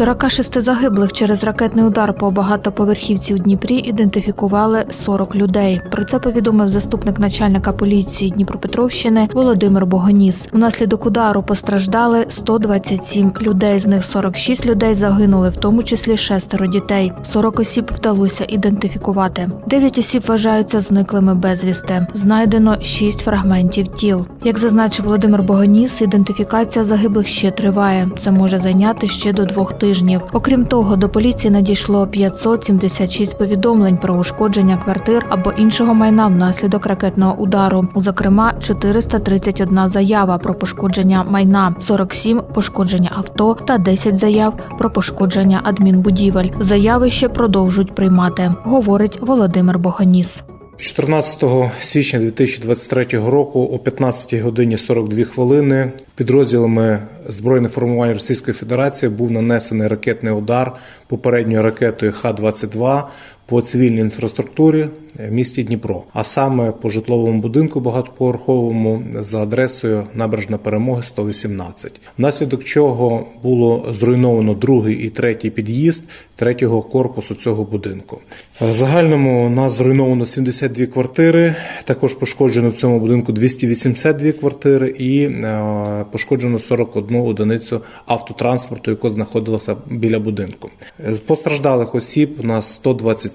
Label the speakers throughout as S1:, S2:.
S1: 46 загиблих через ракетний удар по багатоповерхівці у Дніпрі ідентифікували 40 людей. Про це повідомив заступник начальника поліції Дніпропетровщини Володимир Богоніс. Внаслідок удару постраждали 127 людей. З них 46 людей загинули, в тому числі шестеро дітей. 40 осіб вдалося ідентифікувати. 9 осіб вважаються зниклими безвісти. Знайдено 6 фрагментів тіл. Як зазначив Володимир Богоніс, ідентифікація загиблих ще триває. Це може зайняти ще до двох тижнів. Окрім того, до поліції надійшло 576 повідомлень про ушкодження квартир або іншого майна внаслідок ракетного удару. Зокрема, 431 заява про пошкодження майна, 47 – пошкодження авто та 10 заяв про пошкодження адмінбудівель. Заяви ще продовжують приймати, говорить Володимир Богоніс.
S2: 14 січня 2023 року о 15 годині 42 хвилини підрозділами збройних формувань Російської Федерації був нанесений ракетний удар попередньою ракетою Х-22 по цивільній інфраструктурі в місті Дніпро, а саме по житловому будинку багатоповерховому за адресою Набережна Перемоги 118. Внаслідок чого було зруйновано другий і третій під'їзд третього корпусу цього будинку. В загальному у нас зруйновано 72 квартири. Також пошкоджено в цьому будинку 282 квартири і е, пошкоджено 41 одиницю автотранспорту, яка знаходилася біля будинку. З постраждалих осіб у нас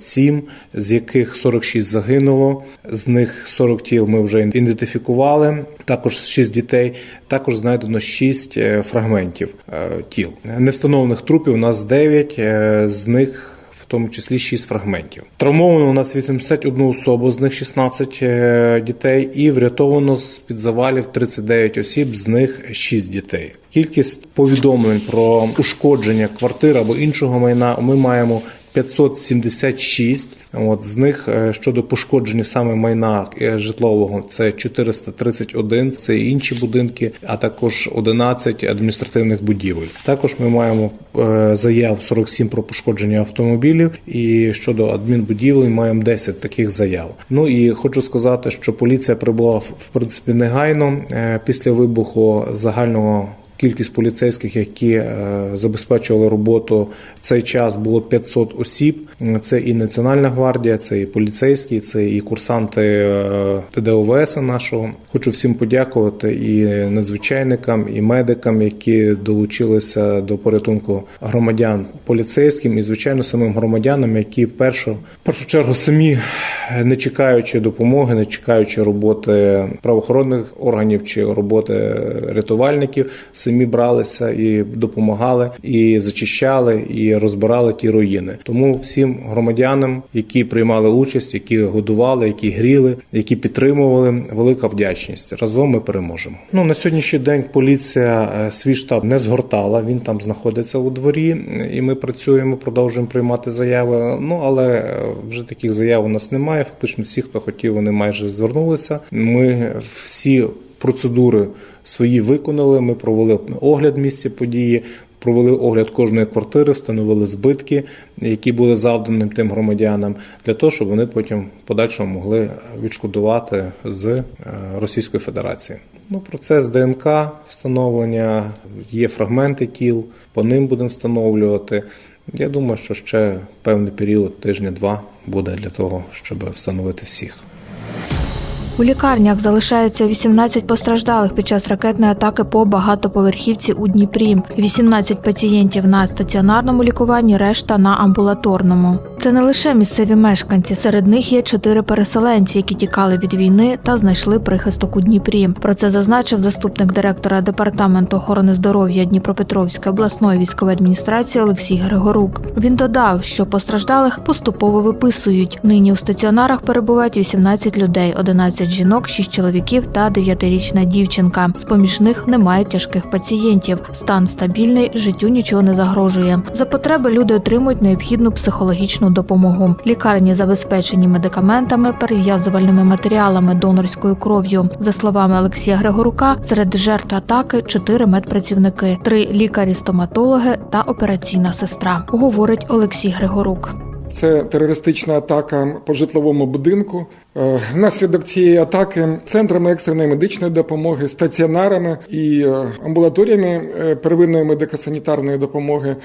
S2: 127, з яких 46 загинуло. З них 40 тіл ми вже ідентифікували. Також 6 дітей. Також знайдено 6 е, фрагментів е, тіл. Невстановлених трупів у нас 9, е, з них в тому числі 6 фрагментів. Травмовано у нас 81 особу, з них 16 е, дітей, і врятовано з під завалів 39 осіб, з них 6 дітей. Кількість повідомлень про ушкодження квартир або іншого майна ми маємо 576. От з них е, щодо пошкодження саме майна е, житлового це 431, це інші будинки, а також 11 адміністративних будівель. Також ми маємо е, заяв 47 про пошкодження автомобілів, і щодо адмінбудівель маємо 10 таких заяв. Ну і хочу сказати, що поліція прибула в принципі негайно після вибуху загального. Кількість поліцейських, які забезпечували роботу цей час, було 500 осіб. Це і Національна гвардія, це і поліцейські, це і курсанти е, ТДОВС нашого. Хочу всім подякувати і надзвичайникам, і медикам, які долучилися до порятунку громадян поліцейським, і звичайно самим громадянам, які в першу, в першу чергу самі не чекаючи допомоги, не чекаючи роботи правоохоронних органів чи роботи рятувальників, самі бралися і допомагали, і зачищали, і розбирали ті руїни. Тому всім громадянам, які приймали участь, які годували, які гріли, які підтримували, велика вдячність. Разом ми переможемо. Ну на сьогоднішній день поліція е, свій штаб не згортала. Він там знаходиться у дворі, і ми працюємо, продовжуємо приймати заяви. Ну але е, вже таких заяв у нас немає. Фактично, всі, хто хотів, вони майже звернулися. Ми всі процедури свої виконали. Ми провели огляд місця події. Провели огляд кожної квартири, встановили збитки, які були завдані тим громадянам, для того, щоб вони потім подальшому могли відшкодувати з е, Російської Федерації. Ну, процес ДНК встановлення, є фрагменти тіл, по ним будемо встановлювати. Я думаю, що ще певний період, тижня-два, буде для того, щоб встановити всіх.
S1: У лікарнях залишається 18 постраждалих під час ракетної атаки по багатоповерхівці у Дніпрі. 18 пацієнтів на стаціонарному лікуванні, решта на амбулаторному. Це не лише місцеві мешканці. Серед них є чотири переселенці, які тікали від війни та знайшли прихисток у Дніпрі. Про це зазначив заступник директора департаменту охорони здоров'я Дніпропетровської обласної військової адміністрації Олексій Григорук. Він додав, що постраждалих поступово виписують. Нині у стаціонарах перебувають 18 людей, 11 13 жінок, 6 чоловіків та 9-річна дівчинка. З поміж них немає тяжких пацієнтів. Стан стабільний, життю нічого не загрожує. За потреби люди отримують необхідну психологічну допомогу. Лікарні забезпечені медикаментами, перев'язувальними матеріалами, донорською кров'ю. За словами Олексія Григорука, серед жертв атаки чотири медпрацівники, три лікарі-стоматологи та операційна сестра. Говорить Олексій Григорук.
S3: Це терористична атака по житловому будинку. Е, Внаслідок цієї атаки центрами екстреної медичної допомоги, стаціонарами і е, амбулаторіями е, первинної медико-санітарної допомоги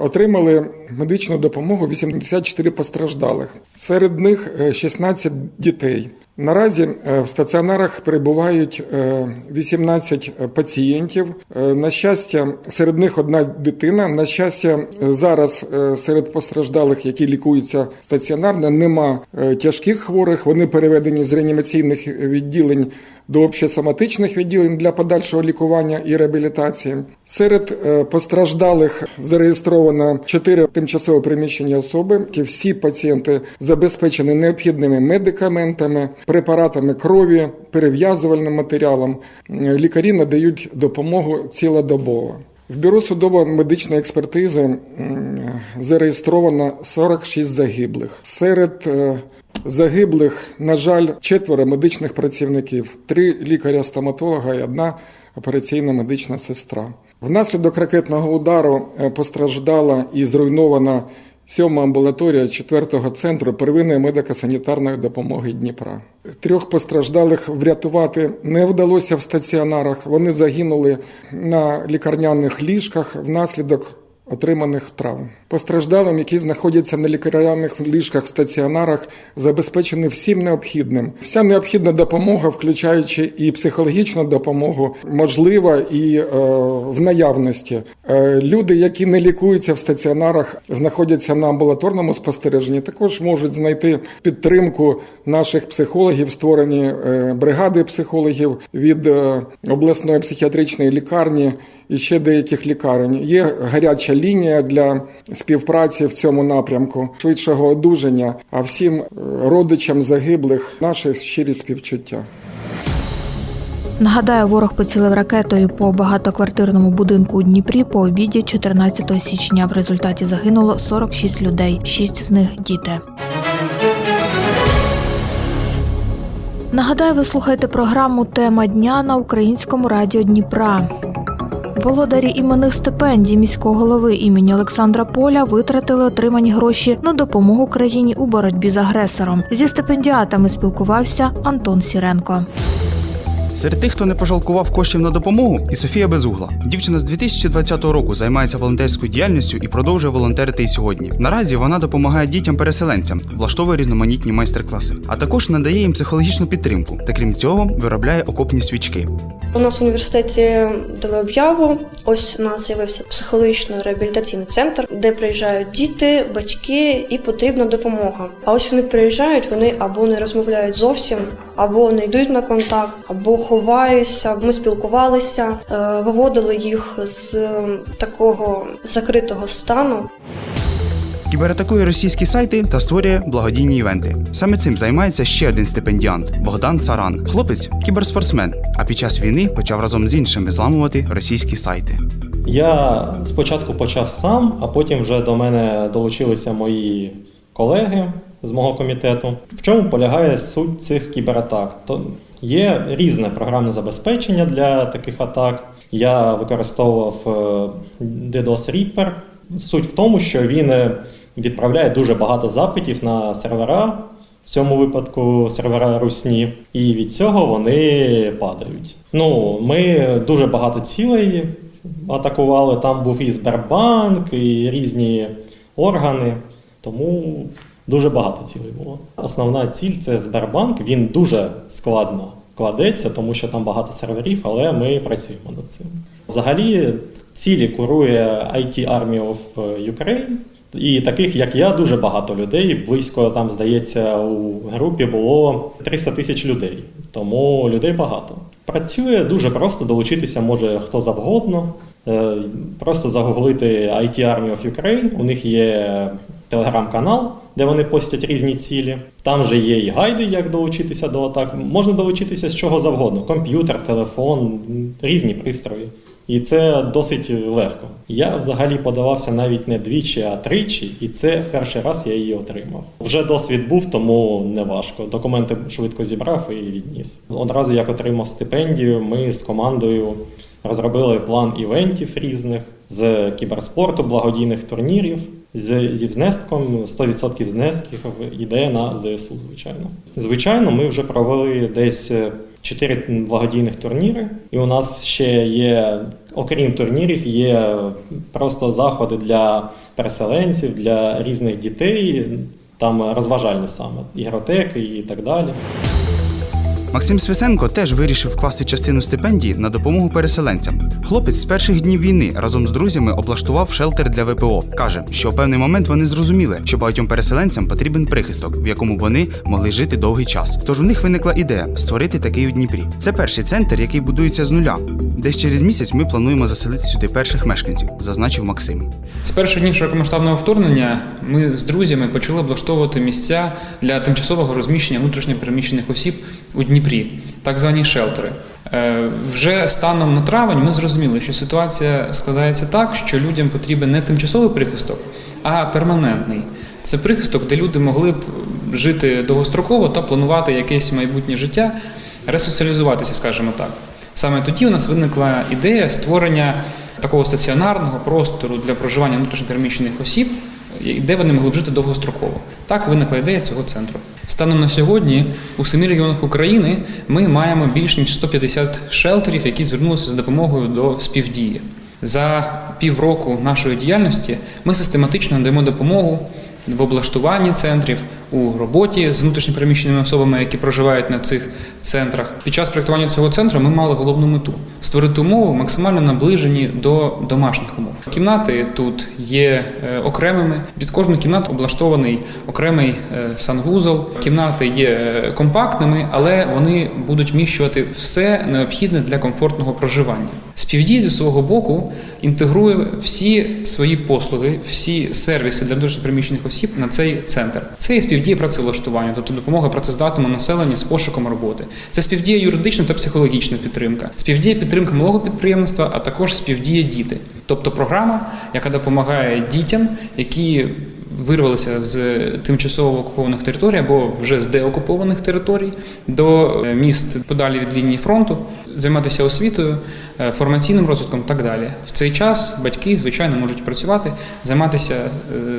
S3: отримали медичну допомогу 84 постраждалих. Серед них е, 16 дітей. Наразі е, в стаціонарах перебувають е, 18 пацієнтів. Е, На щастя, серед них одна дитина. На щастя, е, зараз е, серед постраждалих, які лікуються стаціонарно, нема е, тяжких хворих. Вони переведені з реанімаційних відділень до общесоматичних відділень для подальшого лікування і реабілітації. Серед е, постраждалих зареєстровано 4 тимчасово приміщені особи. Всі пацієнти забезпечені необхідними медикаментами, препаратами крові, перев'язувальним матеріалом. Е, Лікарі надають допомогу цілодобово. В бюро судово-медичної експертизи зареєстровано 46 загиблих. Серед е, загиблих, на жаль, четверо медичних працівників, три лікаря-стоматолога і одна операційна медична сестра. Внаслідок ракетного удару е, постраждала і зруйнована сьома амбулаторія 4-го центру первинної медико-санітарної допомоги Дніпра. Трьох постраждалих врятувати не вдалося в стаціонарах. Вони загинули на лікарняних ліжках внаслідок отриманих травм. Постраждалим, які знаходяться на лікарняних ліжках в стаціонарах, забезпечені всім необхідним. Вся необхідна допомога, включаючи і психологічну допомогу, можлива і е, в наявності. Е, люди, які не лікуються в стаціонарах, знаходяться на амбулаторному спостереженні, також можуть знайти підтримку наших психологів, створені е, бригади психологів від е, обласної психіатричної лікарні і ще деяких лікарень. Є гаряча лінія для співпраці в цьому напрямку, швидшого одужання. А всім е, родичам загиблих наше щирі співчуття.
S1: Нагадаю, ворог поцілив ракетою по багатоквартирному будинку у Дніпрі по обіді 14 січня. В результаті загинуло 46 людей, 6 з них діти. Нагадаю, ви слухаєте програму Тема дня на українському радіо Дніпра. Володарі іменних стипендій міського голови імені Олександра Поля витратили отримані гроші на допомогу країні у боротьбі з агресором. Зі стипендіатами спілкувався Антон Сіренко.
S4: Серед тих, хто не пожалкував коштів на допомогу, і Софія Безугла. Дівчина з 2020 року займається волонтерською діяльністю і продовжує волонтерити і сьогодні. Наразі вона допомагає дітям-переселенцям, влаштовує різноманітні майстер-класи, а також надає їм психологічну підтримку та крім цього виробляє окопні свічки.
S5: У нас в університеті дали об'яву. Ось у нас з'явився психологічно-реабілітаційний центр, де приїжджають діти, батьки і потрібна допомога. А ось вони приїжджають, вони або не розмовляють зовсім, або не йдуть на контакт, або ховаються. Ми спілкувалися, е, виводили їх з такого закритого стану.
S4: Кібератакує російські сайти та створює благодійні івенти. Саме цим займається ще один стипендіант Богдан Царан. Хлопець кіберспортсмен, а під час війни почав разом з іншими зламувати російські сайти.
S6: Я спочатку почав сам, а потім вже до мене долучилися мої колеги з мого комітету. В чому полягає суть цих кібератак? То є різне програмне забезпечення для таких атак. Я використовував е, DDoS Reaper. Суть в тому, що він е, відправляє дуже багато запитів на сервера, в цьому випадку сервера Русні, і від цього вони падають. Ну, ми дуже багато цілей атакували. Там був і Сбербанк, і різні органи. Тому дуже багато цілей було. Основна ціль це Сбербанк. Він дуже складно кладеться, тому що там багато серверів, але ми працюємо над цим. Взагалі, цілі курує IT Army of Ukraine. І таких, як я, дуже багато людей. Близько там, здається, у групі було 300 тисяч людей. Тому людей багато. Працює дуже просто долучитися може хто завгодно. Е, Просто загуглити IT Army of Ukraine. У них є телеграм-канал, де вони постять різні цілі. Там же є і гайди, як долучитися до атак. Можна долучитися з чого завгодно: комп'ютер, телефон, різні пристрої. І це досить легко. Я взагалі подавався навіть не двічі, а тричі, і це перший раз я її отримав. Вже досвід був, тому не важко. Документи швидко зібрав і відніс. Одразу як отримав стипендію, ми з командою розробили план івентів різних з кіберспорту, благодійних турнірів. Зі внеском 100% знесків йде на ЗСУ, звичайно. Звичайно, ми вже провели десь е, чотири благодійних турніри, і у нас ще є, окрім турнірів, є просто заходи для переселенців, для різних дітей, там розважальні саме, ігротеки і так далі.
S4: Максим Свисенко теж вирішив вкласти частину стипендії на допомогу переселенцям. Хлопець з перших днів війни разом з друзями облаштував шелтер для ВПО. каже, що в певний момент вони зрозуміли, що багатьом переселенцям потрібен прихисток, в якому вони могли жити довгий час. Тож у них виникла ідея створити такий у Дніпрі. Це перший центр, який будується з нуля. Десь через місяць ми плануємо заселити сюди перших мешканців, зазначив Максим.
S7: З перших днів широкомасштабного вторгнення ми з друзями почали облаштовувати місця для тимчасового розміщення внутрішньопереміщених осіб у Дніпрі, так звані шелтери. Е, Вже станом на травень ми зрозуміли, що ситуація складається так, що людям потрібен не тимчасовий прихисток, а перманентний. Це прихисток, де люди могли б жити довгостроково та планувати якесь майбутнє життя, ресоціалізуватися, скажімо так. Саме тоді у нас виникла ідея створення такого стаціонарного простору для проживання внутрішньопереміщених осіб, де вони могли б жити довгостроково. Так виникла ідея цього центру. Станом на сьогодні у семи регіонах України ми маємо більш ніж 150 шелтерів, які звернулися з допомогою до співдії. За півроку нашої діяльності ми систематично надаємо допомогу в облаштуванні центрів, у роботі з внутрішньопереміщеними особами, які проживають на цих центрах. Під час проєктування цього центру ми мали головну мету створити умови максимально наближені до домашніх умов. Кімнати тут є е, окремими. Під кожну кімнату облаштований окремий е, санвузол. Кімнати є е, компактними, але вони будуть вміщувати все необхідне для комфортного проживання. Співдій зі свого боку інтегрує всі свої послуги, всі сервіси для внутрішньопереміщених осіб на цей центр. Це і співдія працевлаштування, тобто допомога працездатному населенню з пошуком роботи. Це співдія юридична та психологічна підтримка, співдія підтримка малого підприємництва, а також співдія діти, тобто програма, яка допомагає дітям, які вирвалися з тимчасово окупованих територій або вже з деокупованих територій до е, міст подалі від лінії фронту, займатися освітою, е, формаційним розвитком і так далі. В цей час батьки, звичайно, можуть працювати, займатися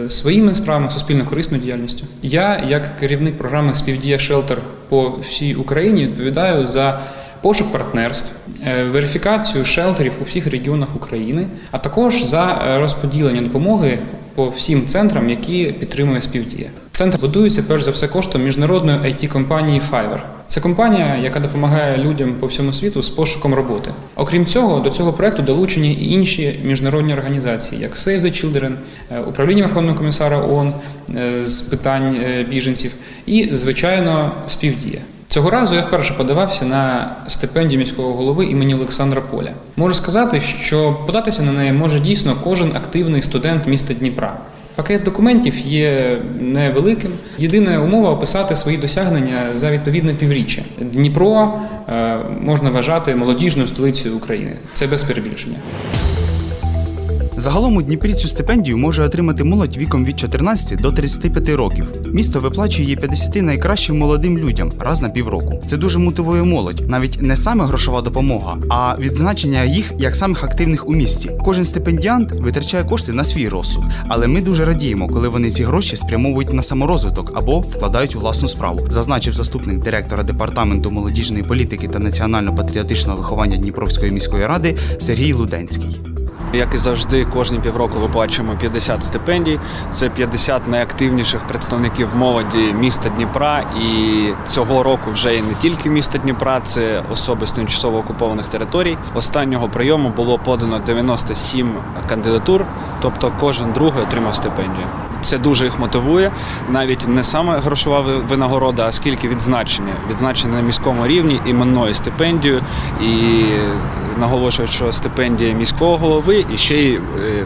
S7: е, своїми справами, суспільно корисною діяльністю. Я, як керівник програми Співдія Шелтер по всій Україні, відповідаю за пошук партнерств, е, верифікацію шелтерів у всіх регіонах України, а також за розподілення допомоги по всім центрам, які підтримує співдія. Центр будується перш за все коштом міжнародної it компанії Fiverr. Це компанія, яка допомагає людям по всьому світу з пошуком роботи. Окрім цього, до цього проекту долучені і інші міжнародні організації, як Save the Children, е, Управління Верховного комісара ООН е, з питань е, біженців і, звичайно, співдія. Цього разу я вперше подавався на стипендію міського голови імені Олександра Поля. Можу сказати, що податися на неї може дійсно кожен активний студент міста Дніпра. Пакет документів є невеликим. Єдина умова описати свої досягнення за відповідне півріччя. Дніпро е, можна вважати молодіжною столицею України. Це без перебільшення.
S4: Загалом у Дніпрі цю стипендію може отримати молодь віком від 14 до 35 років. Місто виплачує її 50 найкращим молодим людям раз на півроку. Це дуже мотивує молодь, навіть не саме грошова допомога, а відзначення їх як самих активних у місті. Кожен стипендіант витрачає кошти на свій розсуд, але ми дуже радіємо, коли вони ці гроші спрямовують на саморозвиток або вкладають у власну справу, зазначив заступник директора департаменту молодіжної політики та національно-патріотичного виховання Дніпровської міської ради Сергій Луденський.
S8: Як і завжди, кожні півроку виплачуємо 50 стипендій. Це 50 найактивніших представників молоді міста Дніпра. І цього року вже і не тільки міста Дніпра, це особи з тимчасово окупованих територій. Останнього прийому було подано 97 кандидатур, тобто кожен другий отримав стипендію. Це дуже їх мотивує. Навіть не саме грошова винагорода, а скільки відзначення. Відзначення на міському рівні іменною стипендією і наголошують, що стипендія міського голови і ще й е,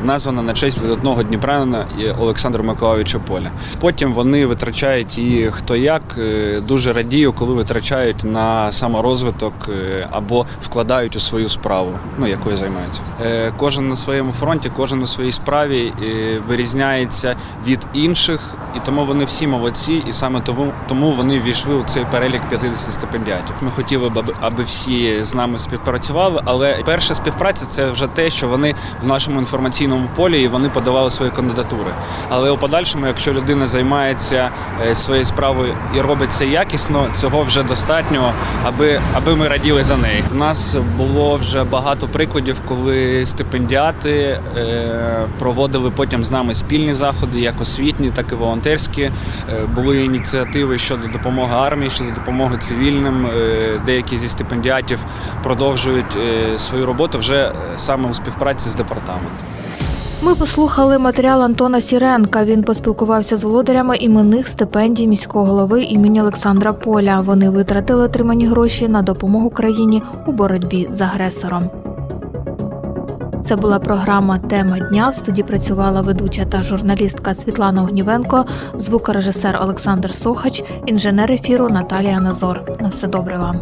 S8: названа на честь видатного дніпранина і Олександра Миколаївича Поля. Потім вони витрачають її хто як. Е, Дуже радію, коли витрачають на саморозвиток е, або вкладають у свою справу, ну якою займаються. Кожен на своєму фронті, кожен у своїй справі вирізняється від інших, і тому вони всі молодці, і саме тому, тому вони ввійшли у цей перелік 50 стипендіатів. Ми хотіли б, аби всі з нами співпрацювали, але перша співпраця це вже те, що вони в нашому інформаційному полі і вони подавали свої кандидатури. Але у подальшому, якщо людина займається е, своєю справою і робить це якісно, цього вже достатньо, аби, аби ми раділи за неї. У нас було вже багато прикладів, коли стипендіати е, проводили потім з нами спільні заходи, як освітні, так і волонтерські. Е, були ініціативи щодо допомоги армії, щодо допомоги цивільним. Деякі зі стипендіатів продовжують свою роботу вже е, саме у співпраці з департаментом.
S1: Ми послухали матеріал Антона Сіренка. Він поспілкувався з володарями іменних стипендій міського голови імені Олександра Поля. Вони витратили отримані гроші на допомогу країні у боротьбі з агресором. Це була програма Тема дня. В студії працювала ведуча та журналістка Світлана Огнівенко, звукорежисер Олександр Сохач, інженер ефіру Наталія Назор. На все добре вам.